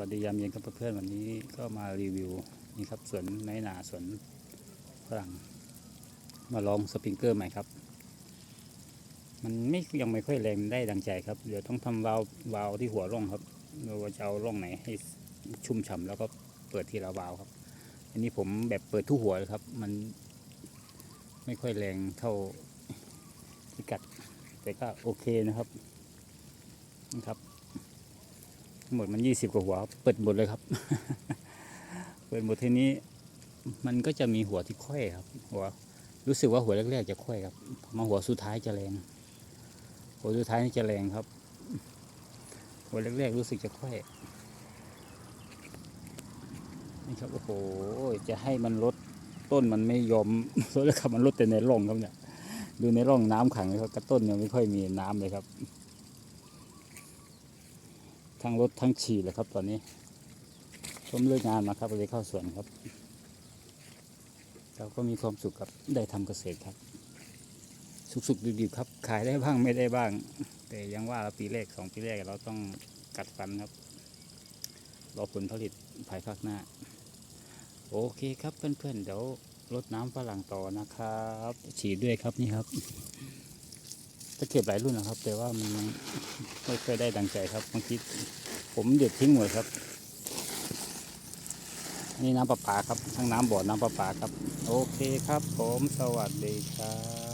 วัสดียามเย็นครับเพื่อนๆวันนี้ก็มารีวิวนี่ครับสวนไม้หนาสวนฝรั่ง มาลองสปริงเกอร์ใหม่ครับ มันไม่ยังไม่ค่อยแรงได้ดังใจครับ เดี๋ยวต้องทำวาล์ววาล์วที่หัวร่องครับเราจะเอาร่องไหนให้ชุ่มฉ่ำแล้วก็เปิดทีละวาล์วครับ อันนี้ผมแบบเปิดทุกหัวเลยครับ มันไม่ค่อยแรงเท่าที่กัด แต่ก็โอเคนะครับนะครับ หมดมันยี่สิบกว่าหัว เปิดหมดเลยครับ เปิดหมดทีนี้ มันก็จะมีหัวที่ค่อยครับ หัว รู้สึกว่าหัวแรกๆจะค่อยครับ มาหัวสุดท้ายจะแรง หัวสุดท้ายนี่จะแรงครับ หัวแรกๆรู้สึกจะค่อยนี่ครับโอ้โหจะให้มันลดต้นมันไม่ยอมลดแล้วครับมันลดแต่ในร่องครับเนี่ย ดูในร่องน้ำขังเลยครับกระต้นยังไม่ค่อยมีน้ำเลยครับ ทั้งรถทั้งฉี่เลยครับ ตอนนี้ผมเลิกงานมาครับเลยเข้าสวนครับ เราก็มีความสุขกับได้ทำเกษตรครับ สุกๆดิบๆครับ ขายได้บ้างไม่ได้บ้าง แต่ยังว่าปีแรกสองปีแรกเราต้องกัดฟันครับรอผลผลิตภายภาคหน้า โอเคครับเพื่อนๆเดี๋ยวรดน้ำฝรั่งต่อนะครับ ฉีดด้วยครับนี่ครับ จะเก็บหลายรุ่นนะครับ แต่ว่ามันไม่เคอยได้ดังใจครับบางทีผมเด็ดทิ้งหมดครับนี่น้ำประปาครับทั้งน้ำบ่อน้ำประปาครับ โอเคครับ ผมสวัสดีครับ